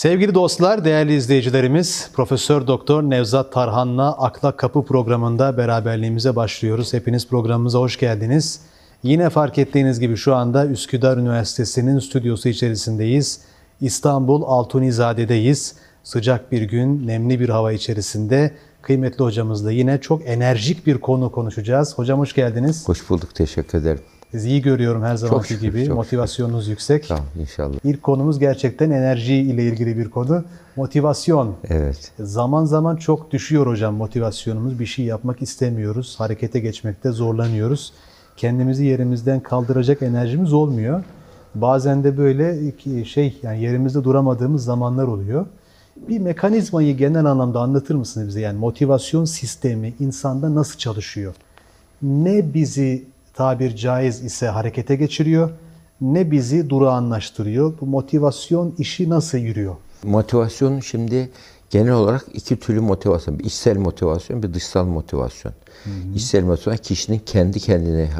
Sevgili dostlar, değerli izleyicilerimiz, Profesör Doktor Nevzat Tarhan'la Akla Kapı programında beraberliğimize başlıyoruz. Hepiniz programımıza hoş geldiniz. Yine fark ettiğiniz gibi şu anda Üsküdar Üniversitesi'nin stüdyosu içerisindeyiz. İstanbul Altunizade'deyiz. Sıcak bir gün, nemli bir hava içerisinde kıymetli hocamızla yine çok enerjik bir konu konuşacağız. Hocam hoş geldiniz. Hoş bulduk, teşekkür ederim. Sizi görüyorum her zamanki şükür, gibi. çok Motivasyonunuz yüksek. Tamam inşallah. İlk konumuz gerçekten enerji ile ilgili bir konu. Motivasyon. Evet. Zaman zaman çok düşüyor hocam motivasyonumuz. Bir şey yapmak istemiyoruz. Harekete geçmekte zorlanıyoruz. Kendimizi yerimizden kaldıracak enerjimiz olmuyor. Bazen de böyle şey yani yerimizde duramadığımız zamanlar oluyor. Bir mekanizmayı genel anlamda anlatır mısınız bize? Yani motivasyon sistemi insanda nasıl çalışıyor? Ne bizi tabir caiz ise harekete geçiriyor, ne bizi durağanlaştırıyor. Bu motivasyon işi nasıl yürüyor? Motivasyon şimdi genel olarak iki türlü motivasyon. Bir içsel motivasyon, bir dışsal motivasyon. İçsel motivasyon kişinin kendi kendine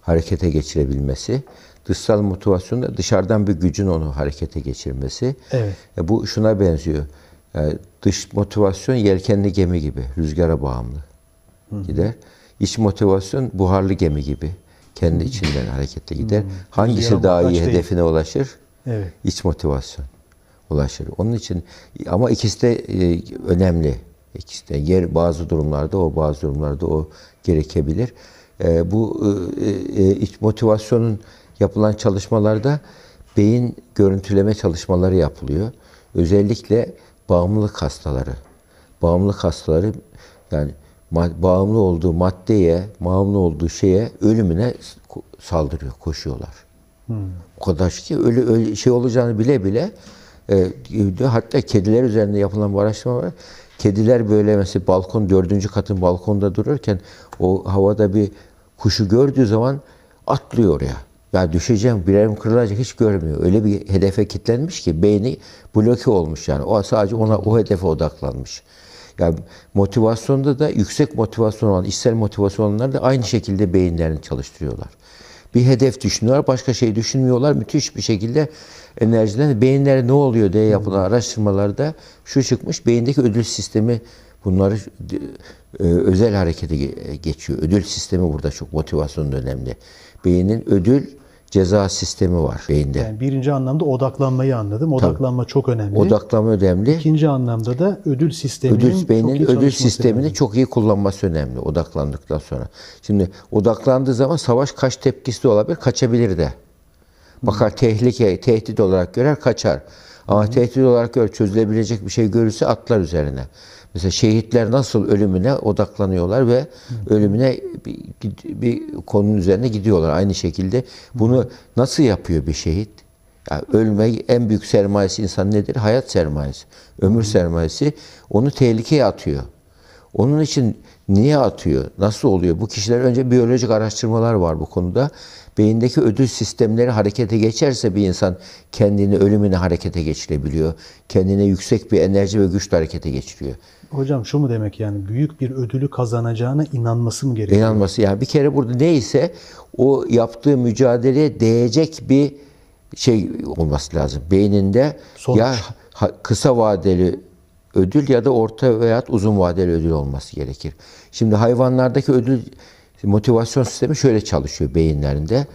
harekete geçirebilmesi. Dışsal motivasyon da dışarıdan bir gücün onu harekete geçirmesi. Evet. E, bu şuna benziyor. Yani dış motivasyon yelkenli gemi gibi, rüzgara bağımlı gider. İç motivasyon buharlı gemi gibi. Kendi içinden harekete gider. Hangisi Rüzgara daha iyi değil. hedefine ulaşır? Evet. İç motivasyon ulaşır. Onun için ama ikisi de e, önemli. İkisi de yer bazı durumlarda o bazı durumlarda o gerekebilir. E, bu e, e, iç motivasyonun yapılan çalışmalarda beyin görüntüleme çalışmaları yapılıyor. Özellikle bağımlılık hastaları. Bağımlılık hastaları yani bağımlı olduğu maddeye, bağımlı olduğu şeye ölümüne saldırıyor, koşuyorlar. O kadar ki ölü, ölü şey olacağını bile bile e, hatta kediler üzerinde yapılan bir araştırma var. Kediler böyle mesela balkon dördüncü katın balkonda dururken o havada bir kuşu gördüğü zaman atlıyor oraya. Ya düşeceğim, birerim kırılacak hiç görmüyor. Öyle bir hedefe kilitlenmiş ki beyni bloke olmuş yani. O sadece ona o hedefe odaklanmış. Yani motivasyonda da yüksek motivasyon olan, içsel motivasyon olanlar da aynı şekilde beyinlerini çalıştırıyorlar. Bir hedef düşünüyorlar, başka şey düşünmüyorlar. Müthiş bir şekilde enerjilerini, beyinlere ne oluyor diye yapılan araştırmalarda şu çıkmış, beyindeki ödül sistemi bunları e, özel harekete ge- geçiyor. Ödül sistemi burada çok motivasyonda önemli. Beynin ödül ceza sistemi var beyinde. Yani birinci anlamda odaklanmayı anladım. Odaklanma çok önemli. Odaklama önemli. İkinci anlamda da ödül sisteminin Ödül çok beynin iyi ödül sistemini lazım. çok iyi kullanması önemli odaklandıktan sonra. Şimdi odaklandığı zaman savaş kaç tepkisi de olabilir, kaçabilir de. Bakar tehlike, tehdit olarak görer, kaçar. Ama tehdit olarak görer, çözülebilecek bir şey görürse atlar üzerine. Mesela şehitler nasıl ölümüne odaklanıyorlar ve ölümüne bir, bir konunun üzerine gidiyorlar aynı şekilde. Bunu nasıl yapıyor bir şehit? Yani ölmek en büyük sermayesi insan nedir? Hayat sermayesi, ömür sermayesi. Onu tehlikeye atıyor. Onun için niye atıyor? Nasıl oluyor? Bu kişiler önce biyolojik araştırmalar var bu konuda. Beyindeki ödül sistemleri harekete geçerse bir insan kendini ölümüne harekete geçirebiliyor. Kendine yüksek bir enerji ve güçle harekete geçiriyor. Hocam şu mu demek yani büyük bir ödülü kazanacağına inanması mı gerekiyor? İnanması yani bir kere burada neyse o yaptığı mücadeleye değecek bir şey olması lazım. Beyninde Sonuç. ya kısa vadeli ödül ya da orta veya uzun vadeli ödül olması gerekir. Şimdi hayvanlardaki ödül motivasyon sistemi şöyle çalışıyor beyinlerinde.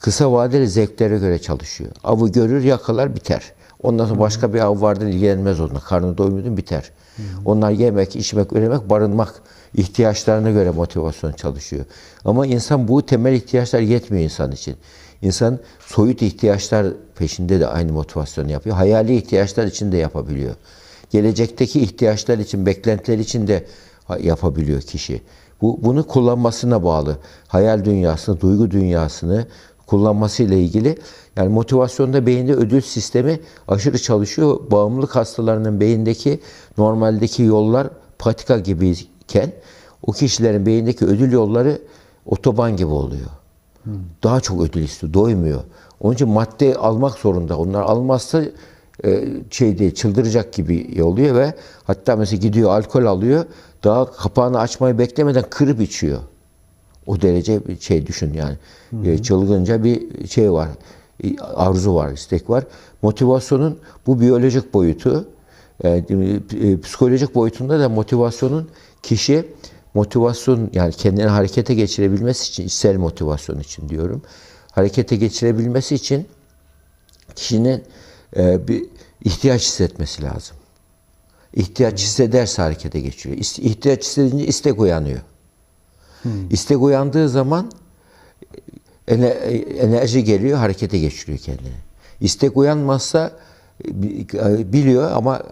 Kısa vadeli zevklere göre çalışıyor. Avı görür, yakalar, biter. Ondan sonra başka bir av vardır ilgilenmez onunla. Karnı doymadı biter. Onlar yemek, içmek, üremek, barınmak ihtiyaçlarına göre motivasyon çalışıyor. Ama insan bu temel ihtiyaçlar yetmiyor insan için. İnsan soyut ihtiyaçlar peşinde de aynı motivasyonu yapıyor. Hayali ihtiyaçlar için de yapabiliyor. Gelecekteki ihtiyaçlar için, beklentiler için de yapabiliyor kişi. Bu bunu kullanmasına bağlı. Hayal dünyasını, duygu dünyasını kullanmasıyla ilgili yani motivasyonda beyinde ödül sistemi aşırı çalışıyor. Bağımlılık hastalarının beyindeki normaldeki yollar patika gibiyken o kişilerin beyindeki ödül yolları otoban gibi oluyor. Daha çok ödül istiyor, doymuyor. Onun için madde almak zorunda. Onlar almazsa şey değil, çıldıracak gibi oluyor ve hatta mesela gidiyor alkol alıyor. Daha kapağını açmayı beklemeden kırıp içiyor. O derece bir şey düşün yani. E, çılgınca bir şey var. e, arzu var, istek var. Motivasyonun bu biyolojik boyutu, e, e, psikolojik boyutunda da motivasyonun kişi motivasyon yani kendini harekete geçirebilmesi için içsel motivasyon için diyorum. Harekete geçirebilmesi için kişinin e, bir ihtiyaç hissetmesi lazım. İhtiyaç hissederse harekete geçiyor. İhtiyaç hissedince istek uyanıyor. İstek uyandığı zaman ene- enerji geliyor, harekete geçiriyor kendini. İstek uyanmazsa e, bi- e, biliyor ama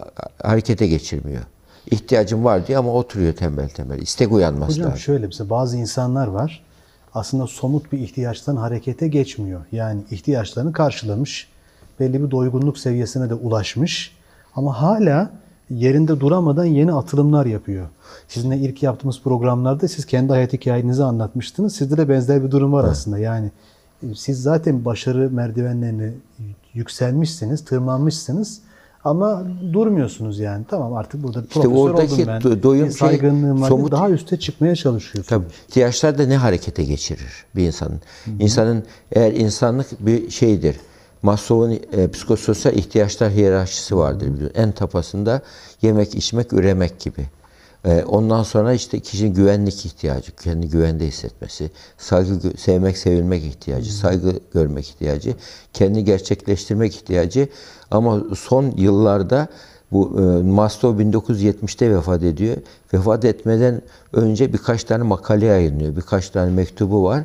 harekete geçirmiyor. İhtiyacım var diyor ama oturuyor tembel tembel. İstek uyanması Hocam lazım. şöyle mesela bazı insanlar var aslında somut bir ihtiyaçtan harekete geçmiyor. Yani ihtiyaçlarını karşılamış, belli bir doygunluk seviyesine de ulaşmış ama hala yerinde duramadan yeni atılımlar yapıyor. Sizinle ilk yaptığımız programlarda siz kendi hayat hikayenizi anlatmıştınız. Sizde de benzer bir durum var aslında. Yani e, siz zaten başarı merdivenlerini yükselmişsiniz, tırmanmışsınız ama durmuyorsunuz yani. Tamam artık burada bir profesör oradaki oldum ben. do- doyum bir şey, saygınlığım var. somut- Daha üste çıkmaya çalışıyorsunuz. Tabii. İhtiyaçlar da ne harekete geçirir bir insanın? İnsanın eğer insanlık bir şeydir. Maslow'un e, psikososyal ihtiyaçlar hiyerarşisi vardır. En tapasında yemek, içmek, üremek gibi. E, ondan sonra işte kişinin güvenlik ihtiyacı, kendi güvende hissetmesi, saygı, sevmek, sevilmek ihtiyacı, saygı görmek ihtiyacı, kendi gerçekleştirmek ihtiyacı. Ama son yıllarda bu e, Maslow 1970'te vefat ediyor. Vefat etmeden önce birkaç tane makale yayınlıyor. Birkaç tane mektubu var.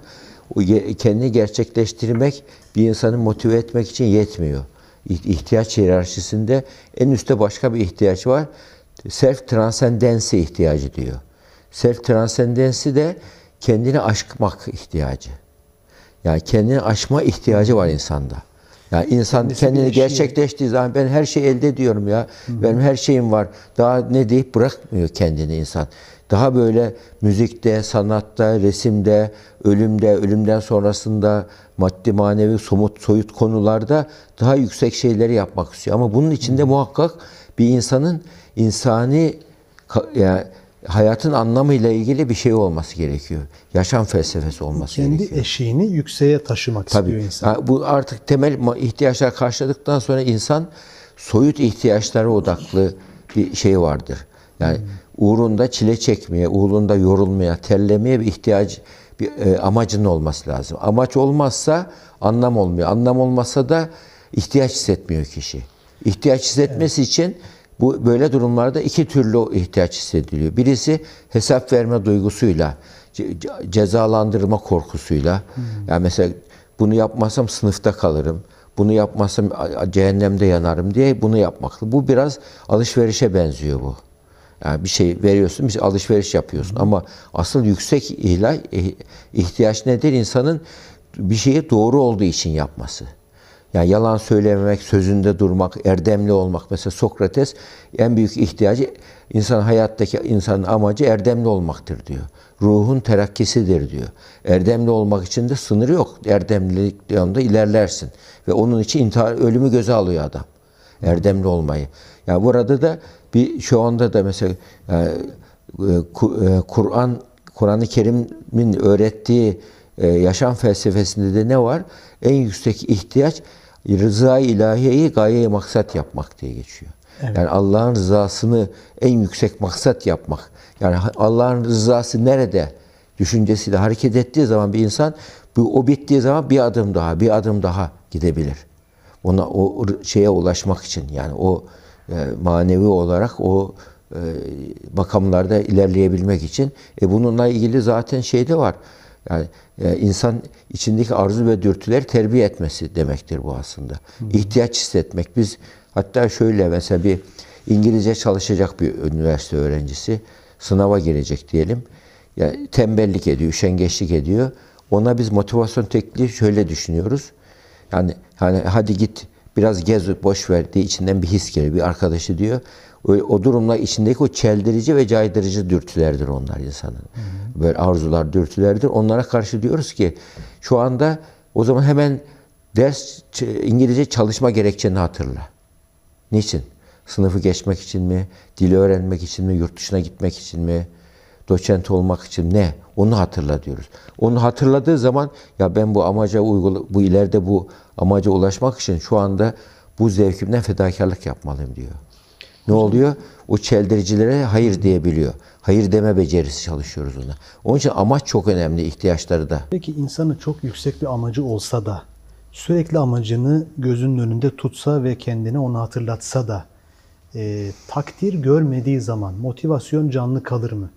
Kendini gerçekleştirmek bir insanı motive etmek için yetmiyor. İh- İhtiyaç hiyerarşisinde en üstte başka bir ihtiyaç var. Self transcendency ihtiyacı diyor. Self transcendency de kendini aşmak ihtiyacı. Yani kendini aşma ihtiyacı var insanda. Yani insan Kendisi kendini eşiği- gerçekleştiği zaman ben her şeyi elde ediyorum ya. Benim her şeyim var. Daha ne deyip bırakmıyor kendini insan. Daha böyle müzikte, sanatta, resimde, ölümde, ölümden sonrasında maddi, manevi, somut, soyut konularda daha yüksek şeyleri yapmak istiyor. Ama bunun içinde muhakkak bir insanın insani yani hayatın anlamıyla ilgili bir şey olması gerekiyor. Yaşam felsefesi olması Kendi gerekiyor. eşiğini yükseğe taşımak istiyor Tabii. insan. Ha, bu artık temel ihtiyaçlar karşıladıktan sonra insan soyut ihtiyaçlara odaklı bir şey vardır. Yani uğrunda çile çekmeye, uğrunda yorulmaya, terlemeye bir ihtiyaç, bir e, amacın olması lazım. Amaç olmazsa anlam olmuyor. Anlam olmasa da ihtiyaç hissetmiyor kişi. İhtiyaç hissetmesi için bu böyle durumlarda iki türlü ihtiyaç hissediliyor. Birisi hesap verme duygusuyla, ce- ce- cezalandırma korkusuyla. Yani mesela bunu yapmasam sınıfta kalırım. Bunu yapmasam cehennemde yanarım diye bunu yapmaklı. Bu biraz alışverişe benziyor bu. Yani bir şey veriyorsun, bir alışveriş yapıyorsun. Ama asıl yüksek ihlal, eh- ihtiyaç nedir? İnsanın bir şeyi doğru olduğu için yapması. Yani yalan söylememek, sözünde durmak, erdemli olmak. Mesela Sokrates en büyük ihtiyacı insan hayattaki insanın amacı erdemli olmaktır diyor. Ruhun terakkisidir diyor. Erdemli olmak için de sınırı yok. Erdemlilik yanında ilerlersin. Ve onun için intihar, ölümü göze alıyor adam. Erdemli olmayı. Yani burada da bir şu anda da mesela yani, e, Ku- e, Kur'an Kur'an-ı Kerim'in öğrettiği e, yaşam felsefesinde de ne var? En yüksek ihtiyaç rıza-i ilahiyeyi gaye maksat yapmak diye geçiyor. Yani Allah'ın rızasını en yüksek maksat yapmak. Yani Allah'ın rızası nerede? Düşüncesiyle hareket ettiği zaman bir insan bu o bittiği zaman bir adım daha, bir adım daha gidebilir. Ona o şeye ulaşmak için yani o e, manevi olarak o e, makamlarda ilerleyebilmek için e, bununla ilgili zaten şey de var. Yani e, insan içindeki arzu ve dürtüleri terbiye etmesi demektir bu aslında. İhtiyaç hissetmek. Biz hatta şöyle mesela bir İngilizce çalışacak bir üniversite öğrencisi sınava girecek diyelim. Yani tembellik ediyor, üşengeçlik ediyor. Ona biz motivasyon tekniği şöyle düşünüyoruz. Yani hani hadi git biraz gez boş ver diye içinden bir his geliyor. Bir arkadaşı diyor. O, o durumla içindeki o çeldirici ve caydırıcı dürtülerdir onlar insanın. Böyle arzular, dürtülerdir. Onlara karşı diyoruz ki şu anda o zaman hemen ders İngilizce çalışma gerekçeni hatırla. Niçin? Sınıfı geçmek için mi? Dili öğrenmek için mi? Yurt dışına gitmek için mi? Doçent olmak için ne? Onu hatırla diyoruz. Onu hatırladığı zaman ya ben bu amaca uygula, bu ileride bu amaca ulaşmak için şu anda bu zevkimden fedakarlık yapmalıyım diyor. Ne oluyor? O çeldiricilere hayır diyebiliyor. Hayır deme becerisi çalışıyoruz ona. Onun için amaç çok önemli ihtiyaçları da. Peki insanın çok yüksek bir amacı olsa da sürekli amacını gözünün önünde tutsa ve kendine onu hatırlatsa da e, takdir görmediği zaman motivasyon canlı kalır mı?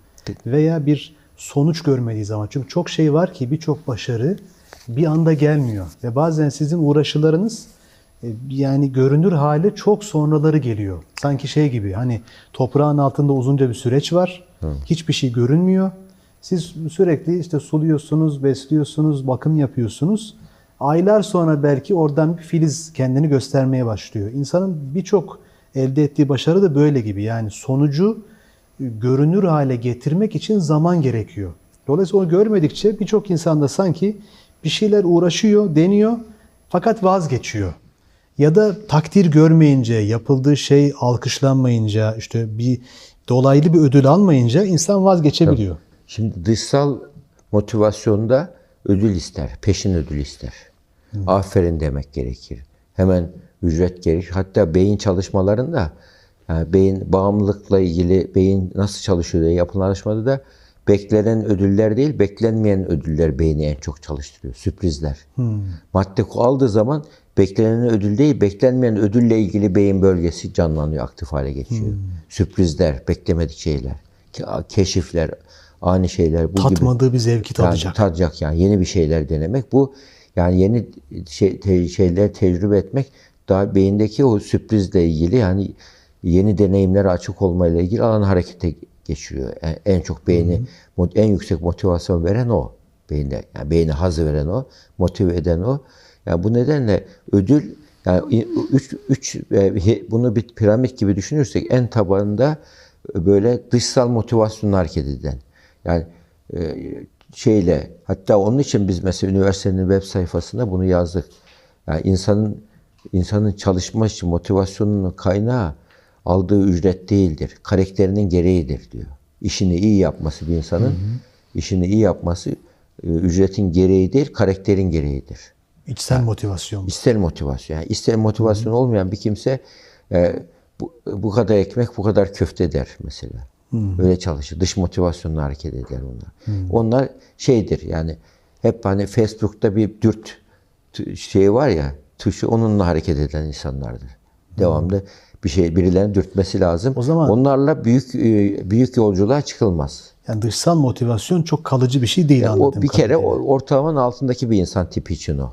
Veya bir sonuç görmediği zaman. Çünkü çok şey var ki birçok başarı bir anda gelmiyor. Ve bazen sizin uğraşılarınız e, yani görünür hale çok sonraları geliyor. Sanki şey gibi hani toprağın altında uzunca bir süreç var. Hiçbir şey görünmüyor. Siz sürekli işte suluyorsunuz, besliyorsunuz, bakım yapıyorsunuz. Aylar sonra belki oradan bir filiz kendini göstermeye başlıyor. İnsanın birçok elde ettiği başarı da böyle gibi. Yani sonucu görünür hale getirmek için zaman gerekiyor. Dolayısıyla onu görmedikçe birçok insanda sanki bir şeyler uğraşıyor, deniyor fakat vazgeçiyor. Ya da takdir görmeyince, yapıldığı şey alkışlanmayınca, işte bir dolaylı bir ödül almayınca insan vazgeçebiliyor. Şimdi dışsal motivasyonda ödül ister, peşin ödül ister. Aferin demek gerekir. Hemen ücret gerekir. Hatta beyin çalışmalarında yani beyin bağımlılıkla ilgili beyin nasıl çalışıyor diye yapılan araştırmada da beklenen ödüller değil, beklenmeyen ödüller beyni en çok çalıştırıyor. Sürprizler. Madde aldığı zaman beklenen ödül değil, beklenmeyen ödülle ilgili beyin bölgesi canlanıyor, aktif hale geçiyor. Sürprizler, beklemedik şeyler, ke- keşifler, ani şeyler. Bu gibi. Tatmadığı bir zevki tadacak. Yani tadacak yani yeni bir şeyler denemek. Bu yani yeni şey, te- şeyler tecrübe etmek daha beyindeki o sürprizle ilgili yani yeni deneyimlere açık olmayla ilgili alanı harekete geçiriyor. En, en çok beyni mo- en yüksek motivasyon veren o. Beyinde yani beyni hazı veren o, motive eden o. Yani bu nedenle ödül yani üç, üç e, bunu bir piramit gibi düşünürsek en tabanında böyle dışsal motivasyonla hareket eden. Yani e, şeyle hatta onun için biz mesela üniversitenin web sayfasında bunu yazdık. Yani insanın insanın çalışma için motivasyonunun kaynağı aldığı ücret değildir. Karakterinin gereğidir diyor. İşini iyi yapması bir insanın işini iyi yapması e, ücretin gereği değil, karakterin gereğidir. İçsel motivasyon. İster motivasyon. Yani ister motivasyon olmayan bir kimse e, bu, bu kadar ekmek, bu kadar köfte der mesela. Öyle çalışır. Dış motivasyonla hareket eder onlar. Onlar şeydir yani hep hani Facebook'ta bir dürt şey var ya tuşu onunla hareket eden insanlardır. Devamlı bir şey birilerinin dürtmesi lazım. O zaman- onlarla büyük e, büyük yolculuğa çıkılmaz. Yani dışsal motivasyon çok kalıcı bir şey değil Yani o bir kere o- ortalamanın altındaki bir insan tipi için o.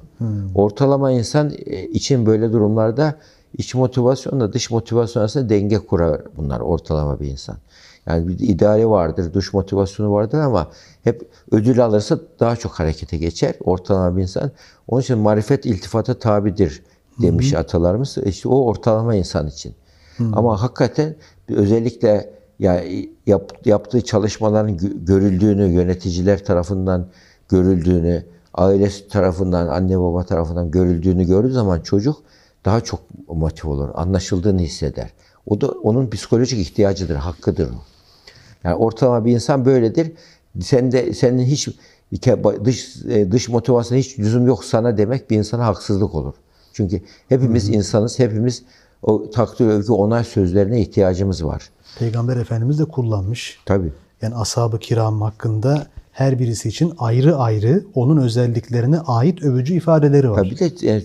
Ortalama insan e, için böyle durumlarda iç motivasyonla dış motivasyon arasında denge kurar bunlar ortalama bir insan. Yani bir ideali vardır, dış motivasyonu vardır ama hep ödül alırsa daha çok harekete geçer ortalama bir insan. Onun için marifet iltifata tabidir demiş atalarımız. İşte o ortalama insan için. Ama hakikaten özellikle ya yap, yaptığı çalışmaların gö- görüldüğünü, yöneticiler tarafından görüldüğünü, ailesi tarafından, anne baba tarafından görüldüğünü gördüğü zaman çocuk daha çok motive olur, anlaşıldığını hisseder. O da onun psikolojik ihtiyacıdır, hakkıdır o. Yani ortalama bir insan böyledir. Sen de senin hiç dış e, dış motivasyona hiç lüzum yok sana demek bir insana haksızlık olur. Çünkü hepimiz insanız, hepimiz o takdir, övgü, onay sözlerine ihtiyacımız var. Peygamber Efendimiz de kullanmış. Tabii. Yani ashab-ı kiram hakkında her birisi için ayrı ayrı onun özelliklerine ait övücü ifadeleri var. Tabii de yani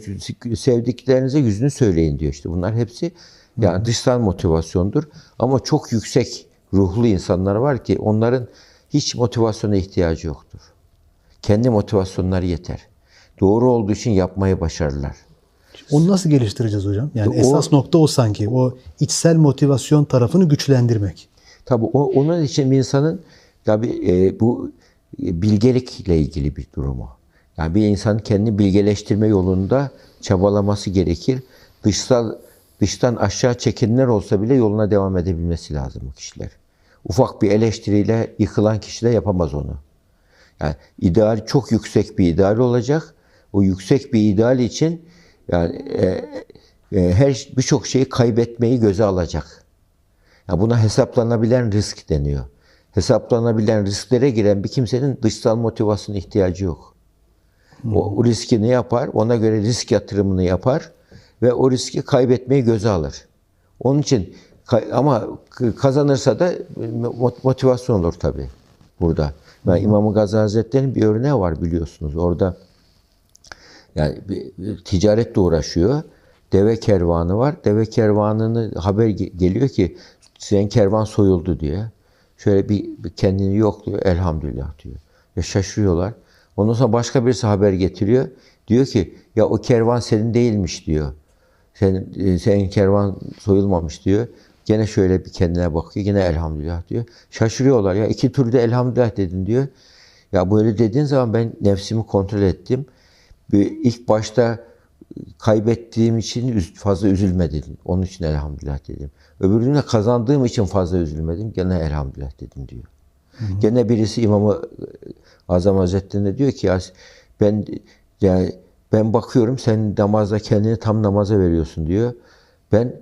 sevdiklerinize yüzünü söyleyin diyor işte. Bunlar hepsi yani dışsal motivasyondur. Ama çok yüksek ruhlu insanlar var ki onların hiç motivasyona ihtiyacı yoktur. Kendi motivasyonları yeter. Doğru olduğu için yapmayı başarırlar. Onu nasıl geliştireceğiz hocam? Yani O- esas nokta o sanki. O içsel motivasyon tarafını güçlendirmek. Tabii o, onun için insanın tabii e, bu e, bilgelikle ilgili bir durumu. Yani bir insan kendini bilgeleştirme yolunda çabalaması gerekir. Dışsal dıştan aşağı çekinler olsa bile yoluna devam edebilmesi lazım bu kişiler. Ufak bir eleştiriyle yıkılan kişi de yapamaz onu. Yani ideal çok yüksek bir ideal olacak. O yüksek bir ideal için yani e, e, her birçok şeyi kaybetmeyi göze alacak. Ya buna hesaplanabilen risk deniyor. hesaplanabilen risklere giren bir kimsenin dışsal motivasyona ihtiyacı yok. O, o riski ne yapar? Ona göre risk yatırımını yapar ve o riski kaybetmeyi göze alır. Onun için ama kazanırsa da mo- motivasyon olur tabii burada. Yani İmam Gazali Hazretleri'nin bir örneği var biliyorsunuz. Orada yani ticaretle uğraşıyor. Deve kervanı var. Deve kervanını haber ge- geliyor ki senin kervan soyuldu diye. Şöyle bir, bir kendini yokluyor. Elhamdülillah diyor. Ya şaşırıyorlar. Ondan sonra başka birisi haber getiriyor. Diyor ki ya o kervan senin değilmiş diyor. Senin, e, senin kervan soyulmamış diyor. Gene şöyle bir kendine bakıyor. Gene elhamdülillah diyor. Şaşırıyorlar. Ya iki türlü elhamdülillah dedin diyor. Ya böyle dediğin zaman ben nefsimi kontrol ettim. İlk başta kaybettiğim için fazla üzülmedim. Onun için elhamdülillah dedim. Öbüründe kazandığım için fazla üzülmedim. Gene elhamdülillah dedim diyor. Gene birisi İmam-ı Azam Hazretleri'ne diyor ki ya ben yani ben bakıyorum sen namazda kendini tam namaza veriyorsun diyor. Ben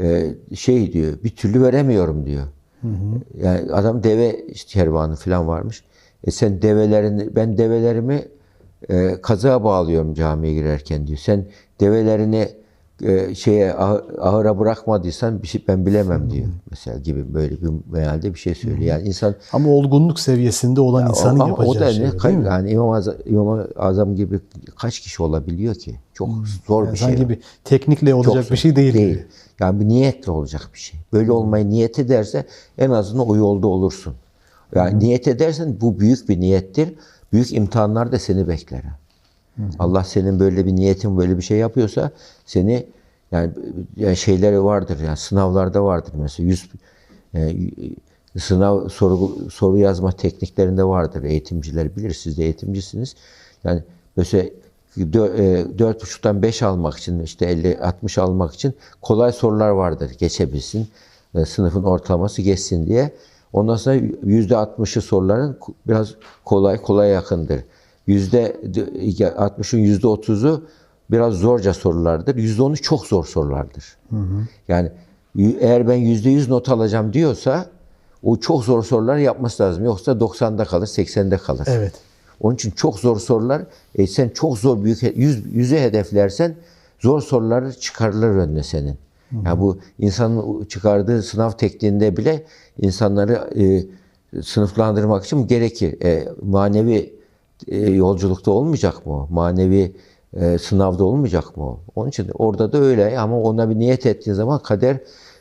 e, şey diyor bir türlü veremiyorum diyor. Yani adam deve kervanı falan varmış. E sen develerini ben develerimi e, kazığa bağlıyorum camiye girerken diyor. Sen develerini e, şeye ah- ahıra bırakmadıysan bir şey ben bilemem diyor. Mesela gibi böyle bir mealde bir şey söylüyor. Yani insan Ama olgunluk seviyesinde olan insanın ama yapacağı o da şey. Kay- mi? yani İmam Azam, İmam Azam gibi kaç kişi olabiliyor ki? Çok zor Yani bir şey. sanki bir teknikle Çok olacak zor. bir şey değil. Değil. Yani bir niyetle olacak bir şey. Böyle olmayı niyet ederse en azından o yolda olursun. Yani niyet edersen bu büyük bir niyettir. Büyük imtihanlar da seni bekler. ha. Allah senin böyle bir niyetin böyle bir şey yapıyorsa seni yani, yani şeyleri vardır yani sınavlarda vardır mesela yüz yani sınav soru soru yazma tekniklerinde vardır. Eğitimciler bilir. Siz de eğitimcisiniz. Yani mesela e, dört buçuktan 5 almak için işte 50 60 almak için kolay sorular vardır. Geçebilsin. e, Sınıfın ortalaması geçsin diye. Ondan sonra yüzde 60'ı soruların biraz kolay kolay yakındır. Yüzde 60'ın yüzde 30'u biraz zorca sorulardır. Yüzde 10'u çok zor sorulardır. Yani y- eğer ben yüzde 100 not alacağım diyorsa o çok zor sorular yapması lazım. Yoksa 90'da kalır, 80'de kalır. Evet. Onun için çok zor sorular, e, sen çok zor büyük, yüz, yüze hedeflersen zor soruları çıkarılır önüne senin. Yani bu insanın çıkardığı sınav tekniğinde bile insanları e, sınıflandırmak için gerekir. E, manevi e, yolculukta olmayacak mı? Manevi e, sınavda olmayacak mı? Onun için orada da öyle ama ona bir niyet ettiğin zaman kader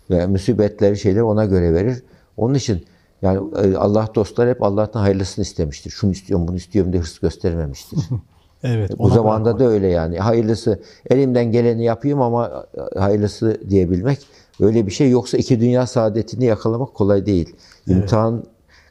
ve musibetleri şeyler ona göre verir. Onun için yani e, Allah dostlar hep Allah'tan hayırlısını istemiştir. Şunu istiyorum, bunu istiyorum diye hırs göstermemiştir. Evet. Bu ona zamanda bakmak. da öyle yani. Hayırlısı elimden geleni yapayım ama e, hayırlısı diyebilmek öyle bir şey. Yoksa iki dünya saadetini yakalamak kolay değil. İmtihan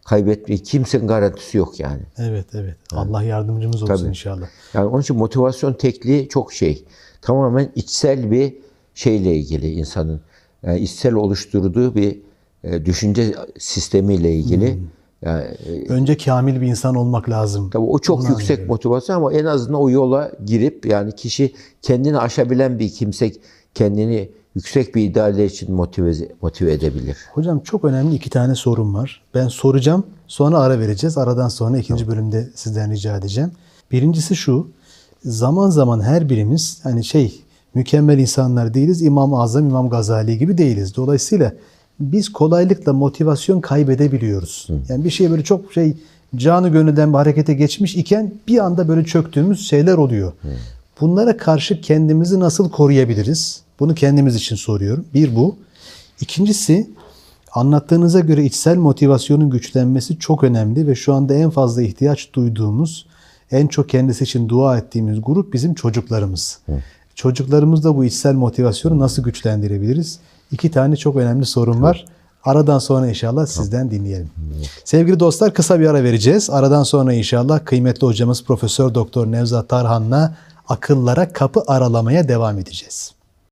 kaybetmeyi kimsenin garantisi yok yani. Evet, evet. Allah yardımcımız olsun Tabii. inşallah. Yani onun için motivasyon tekliği çok şey. Tamamen içsel bir şeyle ilgili insanın. Yani içsel oluşturduğu bir e, düşünce sistemiyle ilgili. Hmm. Yani e, Önce kamil bir insan olmak lazım. Tabii o çok Onu yüksek anlıyorum. motivasyon ama en azından o yola girip yani kişi kendini aşabilen bir kimse kendini yüksek bir idealler için motive, motive edebilir. Hocam çok önemli iki tane sorum var. Ben soracağım, sonra ara vereceğiz. Aradan sonra ikinci bölümde sizden rica edeceğim. Birincisi şu, zaman zaman her birimiz hani şey mükemmel insanlar değiliz. İmam-ı Azam, İmam Gazali gibi değiliz. Dolayısıyla biz kolaylıkla motivasyon kaybedebiliyoruz. Yani bir şey böyle çok şey canı gönülden bir harekete geçmiş iken bir anda böyle çöktüğümüz şeyler oluyor. Bunlara karşı kendimizi nasıl koruyabiliriz? Bunu kendimiz için soruyorum. Bir bu. İkincisi anlattığınıza göre içsel motivasyonun güçlenmesi çok önemli ve şu anda en fazla ihtiyaç duyduğumuz, en çok kendisi için dua ettiğimiz grup bizim çocuklarımız. Çocuklarımızda bu içsel motivasyonu nasıl güçlendirebiliriz? İki tane çok önemli sorun var. Aradan sonra inşallah sizden dinleyelim. Sevgili dostlar kısa bir ara vereceğiz. Aradan sonra inşallah kıymetli hocamız Profesör Doktor Nevzat Tarhan'la akıllara kapı aralamaya devam edeceğiz.